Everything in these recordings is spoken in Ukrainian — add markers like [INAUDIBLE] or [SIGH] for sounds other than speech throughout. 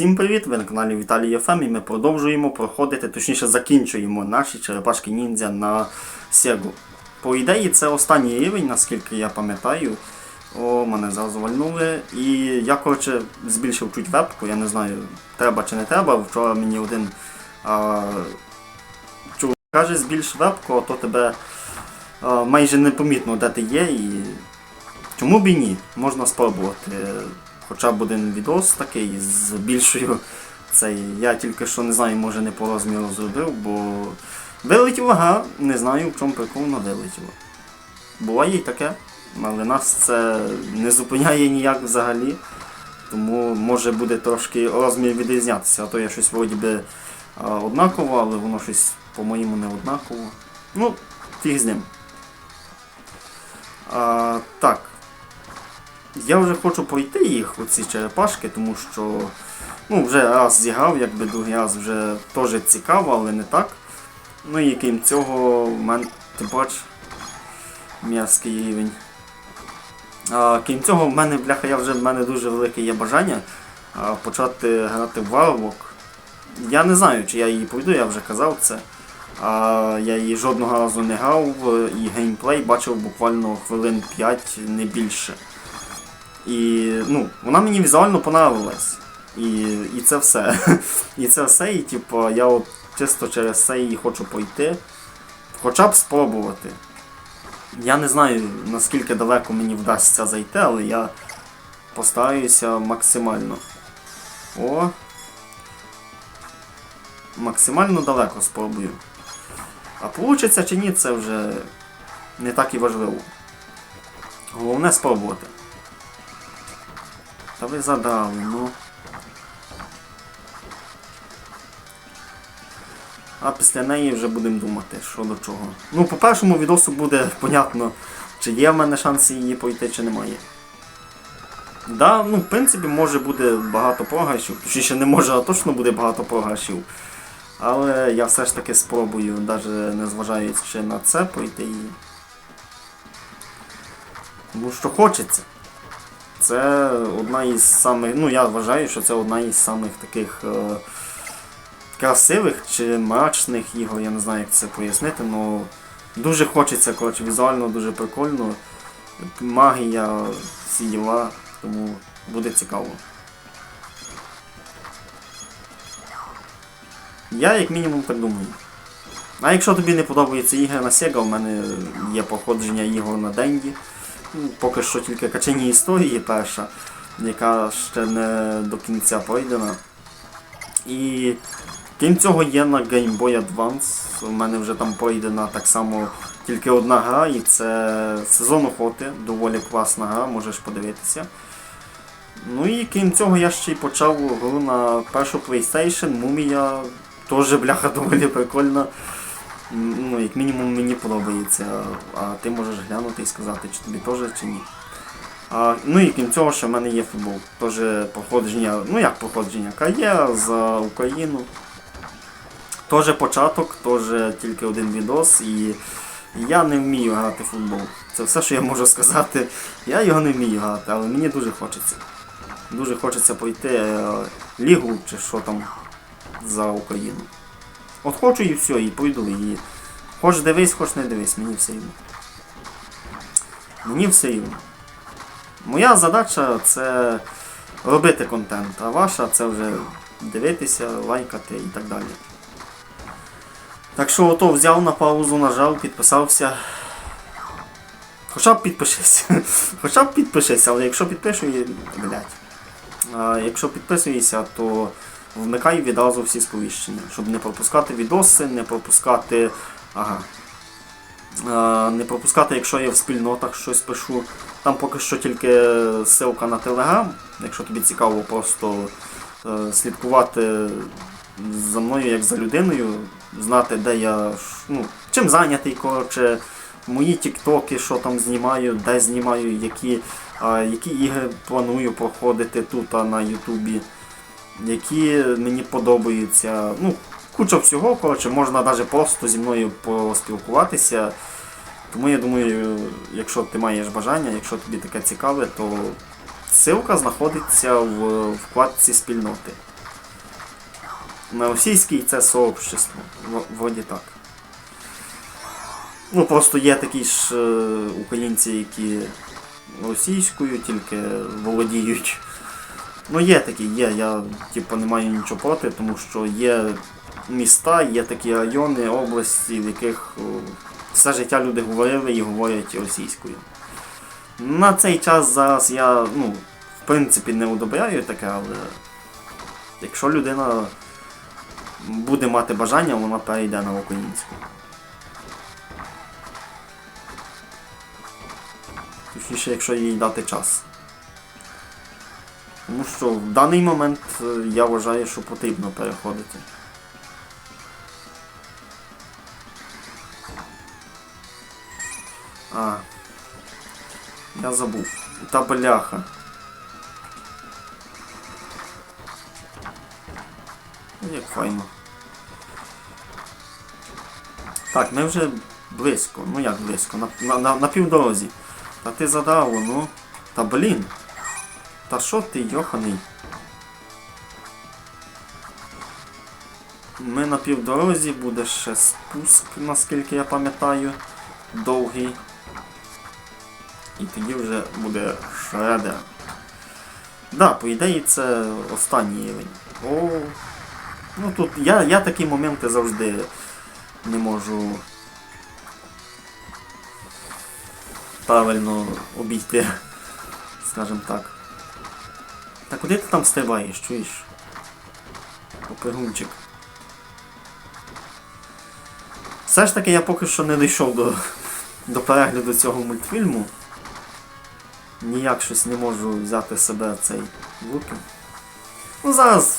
Всім привіт! Ви на каналі Віталій ФМ і ми продовжуємо проходити, точніше закінчуємо наші черепашки ніндзя на Сегу. По ідеї, це останній рівень, наскільки я пам'ятаю. О, мене зразу вальнули. І я, коротше, збільшив чуть вебку, я не знаю, треба чи не треба. Вчора мені один а, чув, каже, збільш вебку, а то тебе а, майже непомітно, де ти є. І чому б і ні? Можна спробувати хоча б один відос такий з більшою цей. Я тільки що не знаю, може не по розміру зробив, бо вилетіла ага, не знаю в чому прикол, але вилетіло. Буває і таке, але нас це не зупиняє ніяк взагалі. Тому може буде трошки розмір відрізнятися, а то я щось вроді би однаково, але воно щось по-моєму не однаково. Ну, фіг з ним. А, так. Я вже хочу пройти їх, оці черепашки, тому що ну, вже раз зіграв, якби другий раз вже теж цікаво, але не так. Ну і крім цього, в мене, ти бач, м'язкий рівень. А, крім цього, в мене, бляха, я вже в мене дуже велике є бажання а, почати грати в Warlock. Я не знаю, чи я її пройду, я вже казав це. А, я її жодного разу не грав і геймплей бачив буквально хвилин 5, не більше. І ну, вона мені візуально понравилась. І і це все. [LAUGHS] І це все, і типу, я от чисто через це її хочу пройти. Хоча б спробувати. Я не знаю, наскільки далеко мені вдасться зайти, але я постараюся максимально. О! Максимально далеко спробую. А вийде чи ні, це вже не так і важливо. Головне спробувати. Та ви задали, ну. А після неї вже будемо думати, що до чого. Ну, по першому відосу буде понятно, чи є в мене шанси її пройти, чи немає. Да, ну, в принципі, може буде багато програшів. Точніше не може, а точно буде багато програшів. Але я все ж таки спробую, навіть не зважаючи на це, пройти її. Тому що хочеться. Це одна із самих, ну я вважаю, що це одна із самих таких е, красивих чи мрачних ігор, я не знаю, як це пояснити, але дуже хочеться, коротше, візуально дуже прикольно. Магія, всі діла, тому буде цікаво. Я як мінімум так думаю. А якщо тобі не подобаються ігри на Sega, у мене є походження ігор на Денді. Поки що тільки качені історії перша, яка ще не до кінця пройдена. І крім цього є на Game Boy Advance. У мене вже там пройдена так само тільки одна гра, і це сезон охоти, доволі класна гра, можеш подивитися. Ну і крім цього я ще й почав гру на першу PlayStation, Мумія, теж бляха [LAUGHS] доволі прикольна ну, як мінімум мені подобається, а ти можеш глянути і сказати, чи тобі теж чи ні. А, Ну і крім цього, що в мене є футбол. Теж походження, ну як походження, КАЄ за Україну. Теж початок, теж тільки один відос і я не вмію грати в футбол. Це все, що я можу сказати. Я його не вмію грати, але мені дуже хочеться. Дуже хочеться пройти е, лігу чи що там за Україну. От хочу і все, і пойду. І... Хоч дивись, хоч не дивись, мені все рівно. Мені все рівно. Моя задача це робити контент, а ваша це вже дивитися, лайкати і так далі. Так що ото взяв на паузу, нажав, підписався. Хоча б підпишися. [LAUGHS] Хоча б підпишися, але якщо підпишує, блядь. Якщо підписуєшся, то вмикай відразу всі сповіщення, щоб не пропускати відоси, не пропускати. Ага. Не пропускати, якщо я в спільнотах щось пишу. Там поки що тільки ссылка на телеграм, якщо тобі цікаво просто е, слідкувати за мною як за людиною, знати, де я ну, чим зайнятий, коротше, мої тіктоки, що там знімаю, де знімаю, які, які ігри планую проходити тут на Ютубі які мені подобаються. Ну, Куча всього, коротше, можна навіть просто зі мною поспілкуватися. Тому я думаю, якщо ти маєш бажання, якщо тобі таке цікаве, то ссылка знаходиться в вкладці спільноти. на російській це сообщество. Вроді так. Ну, просто є такі ж е, українці, які російською тільки володіють. Ну, є такі, є. Я типу, не маю нічого проти, тому що є міста, є такі райони, області, в яких все життя люди говорили і говорять російською. На цей час зараз я, ну, в принципі, не одобряю таке, але якщо людина буде мати бажання, вона перейде на українську. Точніше, якщо їй дати час. Тому що в даний момент е, я вважаю, що потрібно переходити. А. Я забув. Та бляха. Ну, Як файно. Так, ми вже близько. Ну як близько? На, на, на, на півдорозі. Та ти задав, ну. Та блін. Та що ти, йоханий? Ми на півдорозі, буде ще спуск, наскільки я пам'ятаю. Довгий. І тоді вже буде шредер. Да, по ідеї це останній рівень. О. Ну тут я, я такі моменти завжди не можу правильно обійти, скажімо так. Та куди ти там стрибаєш, чуєш? Попригунчик. Все ж таки я поки що не дійшов до, до перегляду цього мультфільму. Ніяк щось не можу взяти себе цей в. Ну зараз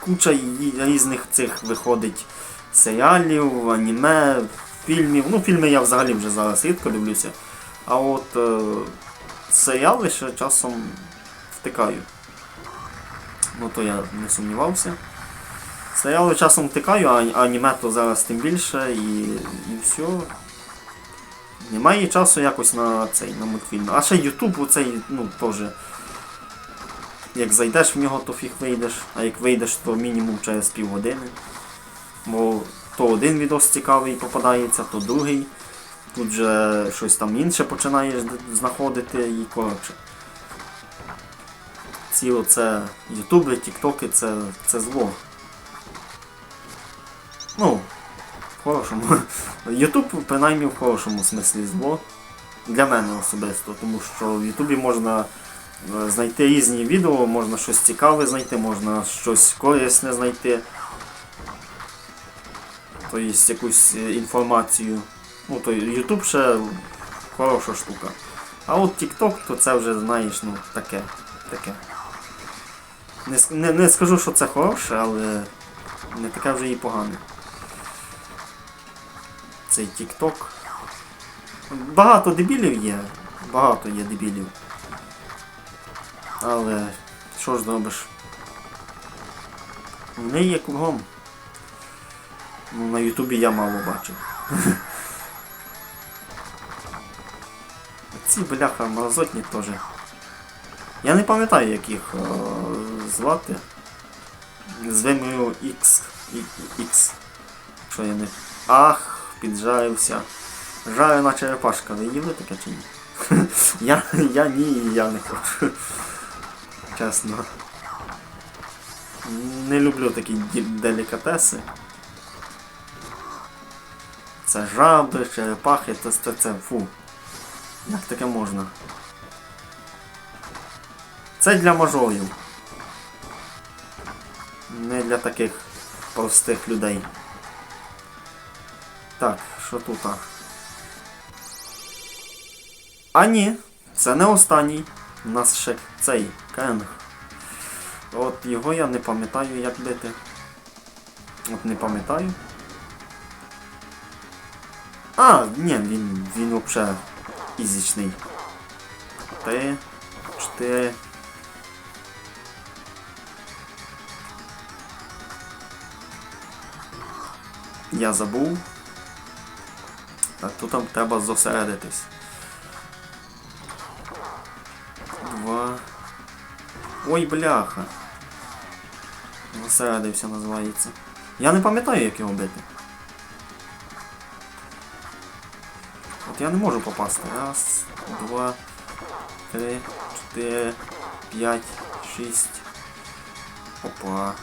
куча різних цих виходить серіалів, аніме, фільмів. Ну, фільми я взагалі вже зараз рідко дивлюся. А от е, серіали ще часом втикаю. Ну то я не сумнівався. Серіали часом втикаю, а аніме то зараз тим більше і, і все. Немає часу якось на цей, на мультфільм. А ще Ютуб оцей, ну, теж. Як зайдеш в нього, то фіг вийдеш, а як вийдеш, то мінімум через півгодини. Бо то один відос цікавий попадається, то другий. Тут же щось там інше починаєш знаходити і коротше. Ці оце ютуби, тіктоки це, це зло. Ну, в хорошому. [LAUGHS] Ютуб принаймні в хорошому смислі зло. Для мене особисто, тому що в Ютубі можна е, знайти різні відео, можна щось цікаве знайти, можна щось корисне знайти. Тобто якусь е, інформацію. Ну, то YouTube ще хороша штука. А от TikTok, то це вже, знаєш, ну, таке. таке. Не, не, не скажу, що це хороше, але не таке вже і погане. Цей TikTok. Багато дебілів є. Багато є дебілів. Але що ж зробиш? Вони є кругом. Ну, на Ютубі я мало бачив. [LAUGHS] Ці бляха мразотні теж. Я не пам'ятаю, як звати. Звемою X. X. Що я не. Ах, піджарився. Жарена черепашка, ви їли таке чи ні? [LAUGHS] я, я ні, я не хочу. Чесно. Не люблю такі делікатеси. Це жаби, черепахи, це, це, це фу. Як таке можна? Це для мажорів. Не для таких простих людей. Так, що тут? а? Ні, це не останній. У нас ще цей Кенг. От його я не пам'ятаю, як бити. От не пам'ятаю. А, ні, він, він взагалі ізічний. Три, чотири. Я забув. Так, тут треба зосередитись. Два. Ой, бляха. Зосередився називається. Я не пам'ятаю, як його бити. От я не можу попасти. Раз, два, три, чотири, п'ять, шість. Опа.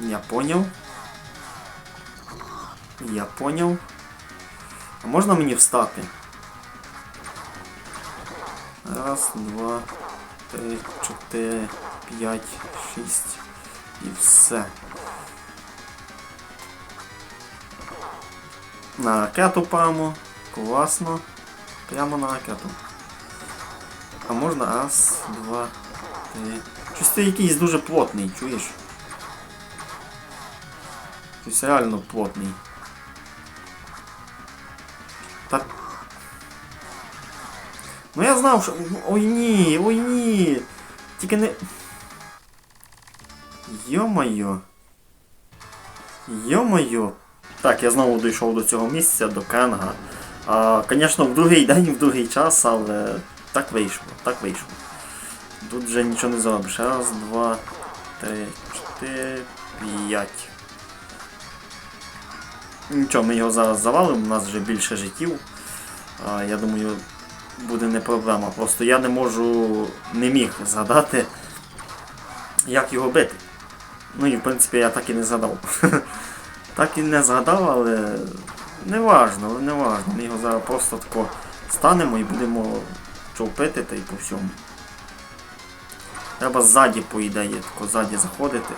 Я понял. Я понял. А можна мені встати? Раз, два, три, чотири, п'ять, шість. І все. На ракету прямо. Класно. Прямо на ракету. А можна раз, два, три. Щось якийсь дуже плотний, чуєш? Щось реально плотний. Так. Ну я знав, що. Ой ні, ой ні. Тільки не. Йо-моє. Йо-моє. Так, я знову дійшов до цього місця, до Кенга. А, Звісно, в другий день, в другий час, але так вийшло, так вийшло. Тут вже нічого не зробиш. Раз, два, три, чотири, п'ять. Нічого, ми його зараз завалимо, у нас вже більше життів. Я думаю, буде не проблема. Просто я не можу, не міг згадати, як його бити. Ну і в принципі я так і не згадав. [LAUGHS] так і не згадав, але не важно, але не важно. Ми його зараз просто тако станемо і будемо човпити та й по всьому. Треба ззаді, по ідеї, тако ззаді заходити.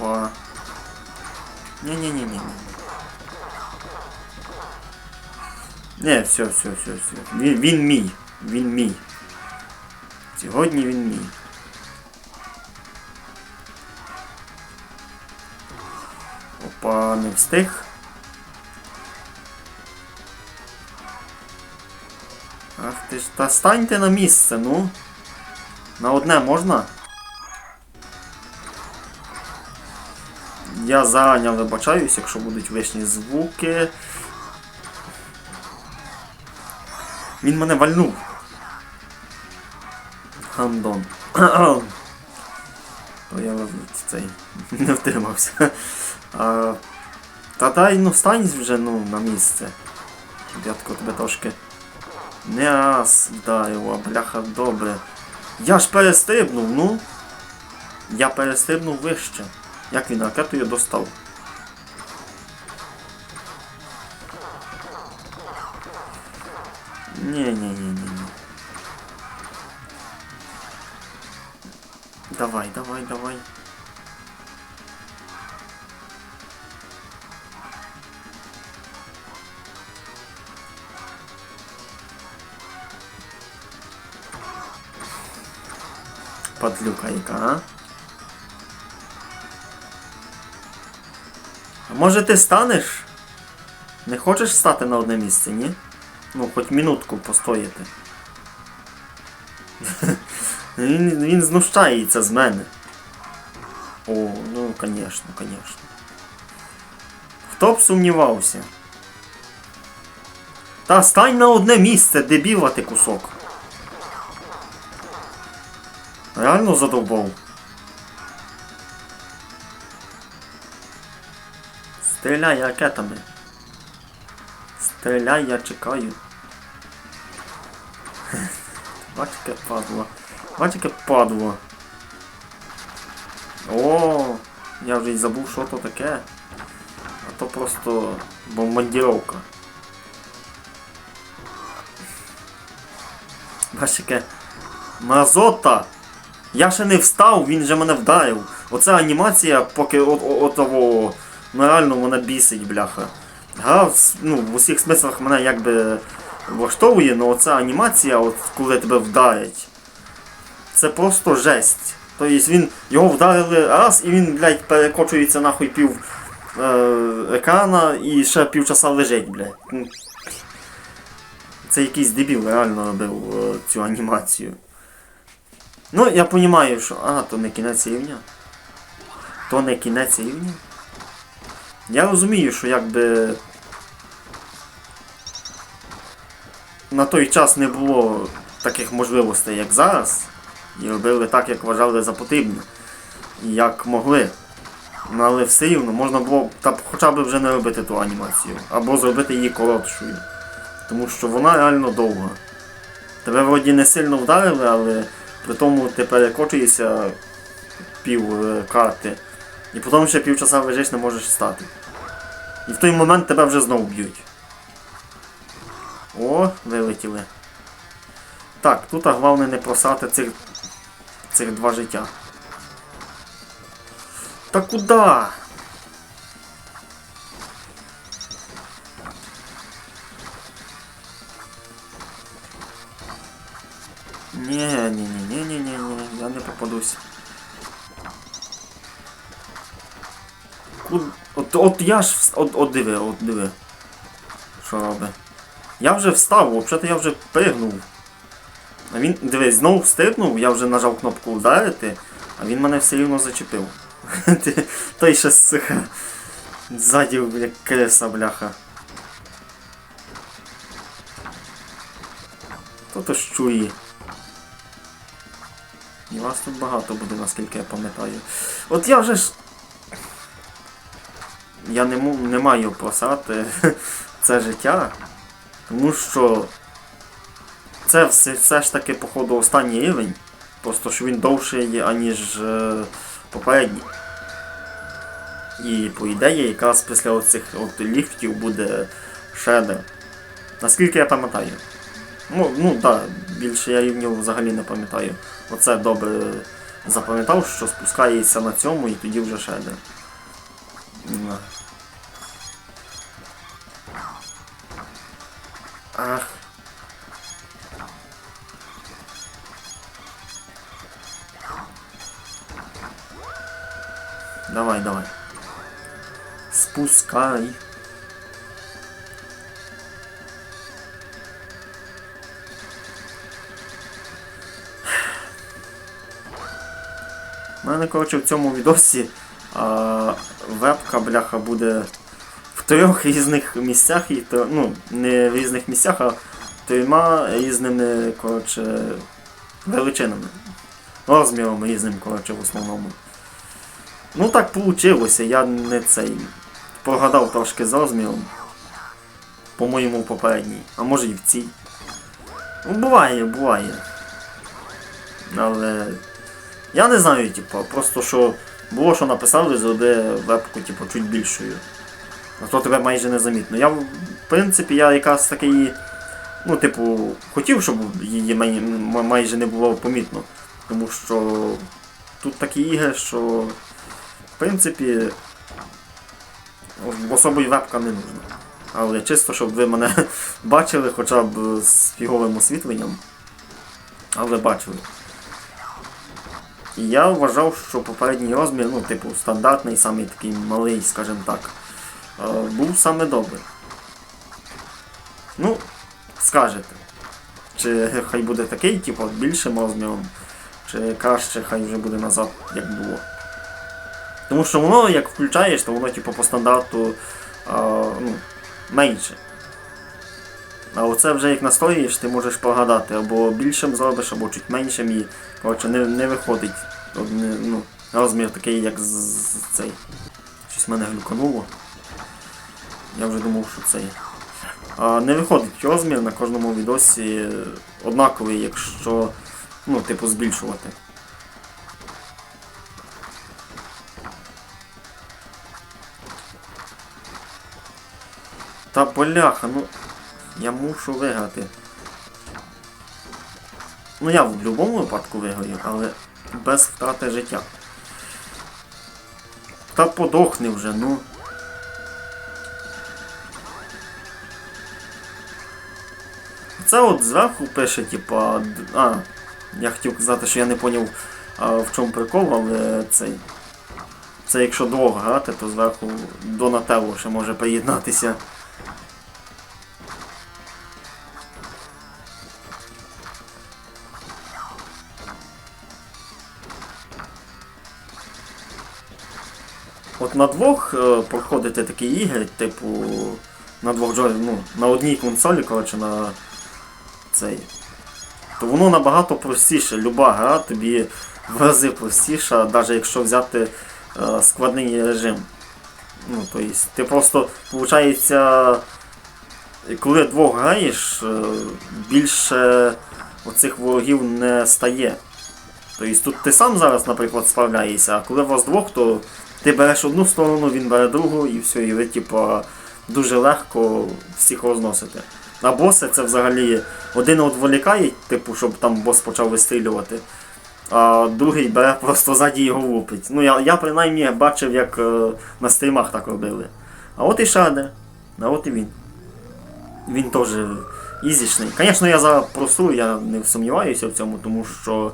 Опа. Не-не-не-не. Не, все, все, все, все. Він, він мій. Він мій. Сьогодні він мій. Опа, не встиг. Ах ти ж, та станьте на місце, ну. На одне можна? Я зарані вибачаюсь, якщо будуть лишні звуки. Він мене вальнув. Гандон. [CLEARS THROAT] То я цей [LAUGHS] не втримався. А, та дай ну встань вже ну, на місце. Тако тебе трошки. Не раз вдарив, а бляха добре. Я ж перестрибнув, ну. Я перестрибнув вище. Як він ракетою достав? Ні-ні-ні-ні. Давай, давай, давай. Падлюка яка, а? А може ти станеш? Не хочеш стати на одне місце, ні? Ну, хоч минутку постояти. [LAUGHS] він, він знущається з мене. О, ну, конечно, конечно. Хто б сумнівався? Та стань на одне місце, дебіла ти кусок. Реально задовбав. Стріляй ракетами. Стріляй, я чекаю. [LAUGHS] Бач, яке падло. Бач, яке падло. О, я вже й забув, що то таке. А то просто бомбардіровка. Бач, яке мразота! Я ще не встав, він же мене вдарив. Оця анімація, поки от, от, от того, реально мене бісить, бляха. Гра ну, в усіх смислах мене якби влаштовує, але оця анімація, от коли тебе вдарять, це просто жесть. Тобто він його вдарили раз і він, блядь, перекочується нахуй пів е, екрана і ще півчаса лежить, блядь. Ну, Це якийсь дебіл реально робив е, цю анімацію. Ну, я розумію, що. А, то не кінець рівня. То не кінець рівня. Я розумію, що якби. на той час не було таких можливостей, як зараз, і робили так, як вважали за потрібне, як могли. Ну, але все рівно можна було та хоча б вже не робити ту анімацію, або зробити її коротшою. Тому що вона реально довга. Тебе вроді не сильно вдарили, але при тому ти перекочуєшся пів е, карти. І потім ще півчаса лежиш, не можеш встати. І в той момент тебе вже знову б'ють. О, вилетіли. Так, тут а головне не просати цих, цих два життя. Та куди? Ні, ні, ні, ні, ні, ні, я не попадусь. От, от я ж вс- от, от диви, от диви. Що робить? Я вже встав, взагалі я вже пригнув. А він, дивись, знову встигнув, я вже нажав кнопку ударити, а він мене все рівно зачепив. [LAUGHS] Той ще сука. Ззаді, як креса, бляха. То то ж чує. І вас тут багато буде, наскільки я пам'ятаю. От я вже ж. Я не, не маю просати [LAUGHS] це життя, тому що це все, все ж таки, походу, останній рівень. Просто що він довший, аніж е, попередній. І по ідеї, якраз після оцих от ліфтів буде шедер. Наскільки я пам'ятаю. Ну, ну так, більше я рівнів взагалі не пам'ятаю. Оце добре запам'ятав, що спускається на цьому і тоді вже шедер. Ах. Давай, давай. Спускай. У мене, коротше, в цьому відосі а, вебка, бляха, буде трьох різних місцях, і то, ну, не в різних місцях, а трьома різними, коротше, величинами. Розміром різним, коротше, в основному. Ну так вийшло, я не цей. Прогадав трошки з розміром. По-моєму, попередній. А може і в цій. Ну, буває, буває. Але. Я не знаю, типу, просто що було, що написали, зроби вебку, типу, чуть більшою. А то тебе майже незамітно. Я, в принципі, я якраз такий. Ну, типу, хотів, щоб її май- майже не було помітно. Тому що тут такі ігри, що в принципі особої вебка не нужна. Але чисто, щоб ви мене [LAUGHS] бачили хоча б з фіговим освітленням. Але бачили. І я вважав, що попередній розмір, ну, типу, стандартний, самий такий малий, скажімо так, був саме добрий. Ну, скажете. Чи хай буде такий, типу, більшим розміром, чи краще хай вже буде назад, як було. Тому що воно, як включаєш, то воно типу, по стандарту а, ну, менше. А оце вже як настроїш, ти можеш погадати, або більшим зробиш, або чуть меншим і коротше, не, не виходить ну, розмір такий, як з, з цей. Щось мене глюкануло. Я вже думав, що цей. А, не виходить розмір на кожному відосі однаковий, якщо ну, типу, збільшувати. Та поляха, ну я мушу виграти. Ну я в будь-якому випадку виграю, але без втрати життя. Та подохни вже, ну. Це от зверху пише, типа. А, я хотів казати, що я не а, в чому прикол, але цей. Це якщо довго грати, то зверху Донателло ще може приєднатися. От на двох е, проходити такі ігри, типу, на двох джой, ну, на одній консолі, коротше, на цей. То воно набагато простіше. Люба гра тобі в рази простіша, навіть якщо взяти е, складний режим. Ну, то есть, ти просто, виходить, коли двох граєш, е, більше оцих ворогів не стає. Тобто тут ти сам зараз, наприклад, справляєшся, а коли вас двох, то ти береш одну сторону, він бере другу, і все, і ви, типа, дуже легко всіх розносите. А боси це взагалі один відволікає, типу, щоб там бос почав вистрілювати, а другий бере просто ззаді його лупить. Ну, я, я принаймні бачив, як е, на стрімах так робили. А от і Шаде, а от і він. Він теж ізічний. Звісно, я зараз просу, я не сумніваюся в цьому, тому що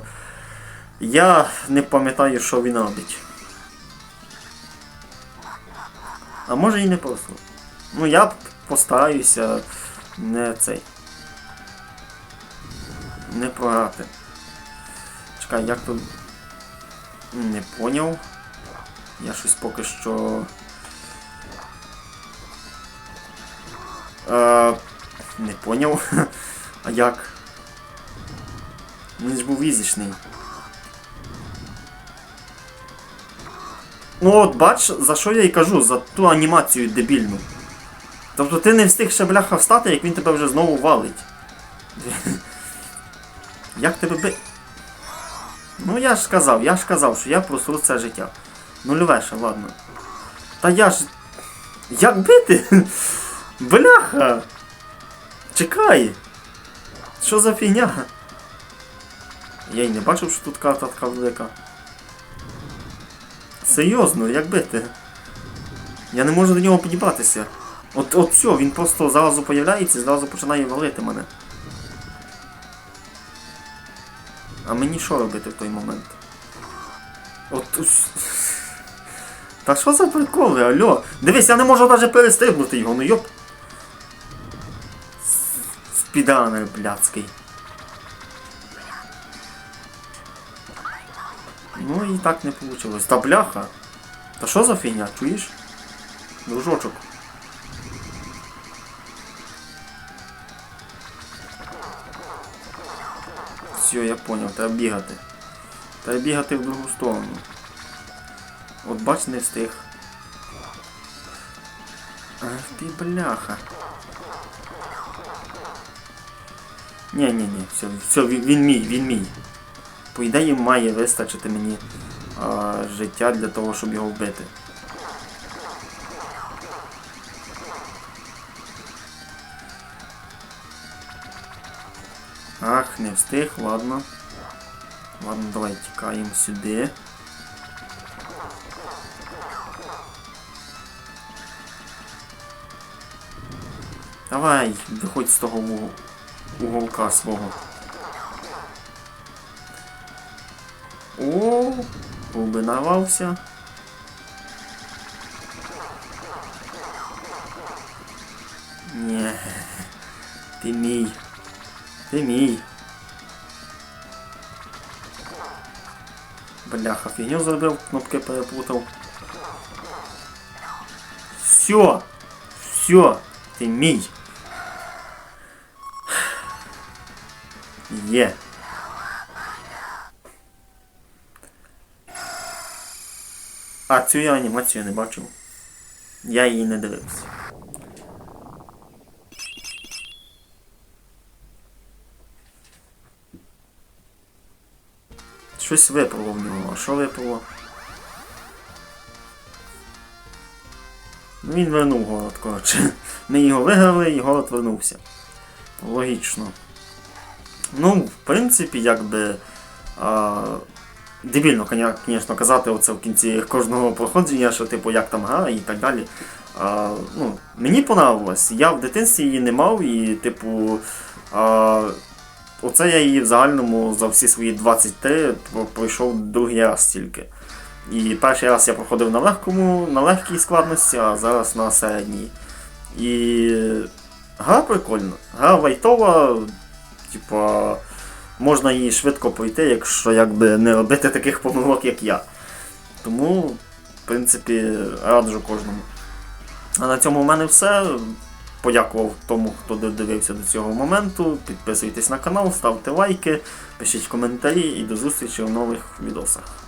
я не пам'ятаю, що він робить. А може і не просу. Ну я постараюся не цей. Не програти. Чекай, як тут. Не поняв. Я щось поки що. Е, не поняв. [LAUGHS] А як? Він ж був візічний. Ну от бач, за що я й кажу, за ту анімацію дебільну. Тобто ти не встиг ще бляха встати, як він тебе вже знову валить. [LAUGHS] Як тебе би. Ну я ж сказав, я ж казав, що я просру це життя. Нульове ще, ладно. Та я ж. Як бити? [LAUGHS] Бляха! Чекай! Що за фігня? Я й не бачив, що тут карта така велика. Серйозно, як бити? Я не можу до нього підібратися. От, от все, він просто зразу появляється і зразу починає валити мене. А мені що робити в той момент? От Та що за приколи, алло? Дивись, я не можу навіть перестрибнути його, ну йоп. Спіданер блядський. Ну і так не вийшло. Та бляха. Та що за фігня, чуєш? Дружочок. Все, я понял, треба бігати. Треба бігати в другу сторону. От бач, не встиг. Ах ти бляха. Ні, ні, ні, все, все, він мій, він мій. По ідеї має вистачити мені а, життя для того, щоб його вбити. Ах, не встиг, ладно. Ладно, давай тікаємо сюди. Давай, виходь з того угол- уголка свого. О, побинавався. Ти мій. Бляха, фігню зробив, кнопки переплутав. Все! Все! Ти мій! Є! А цю я анімацію не бачив. Я її не дивився. Щось випало в нього. А що випало? Він вернув город, коротше. [LAUGHS] Ми його виграли і город вернувся. Логічно. Ну, в принципі, якби. А, дебільно, звісно, казати оце в кінці кожного проходження, що типу як там гра і так далі. А, ну, мені понравилось. Я в дитинстві її не мав і, типу. А, Оце я її в загальному за всі свої 23 пройшов другий раз тільки. І перший раз я проходив на легкому, на легкій складності, а зараз на середній. І гра прикольна. Гра вайтова, типа, можна її швидко пройти, якщо якби не робити таких помилок, як я. Тому, в принципі, раджу кожному. А на цьому в мене все. Подякував тому, хто додивився до цього моменту. Підписуйтесь на канал, ставте лайки, пишіть коментарі і до зустрічі в нових відосах.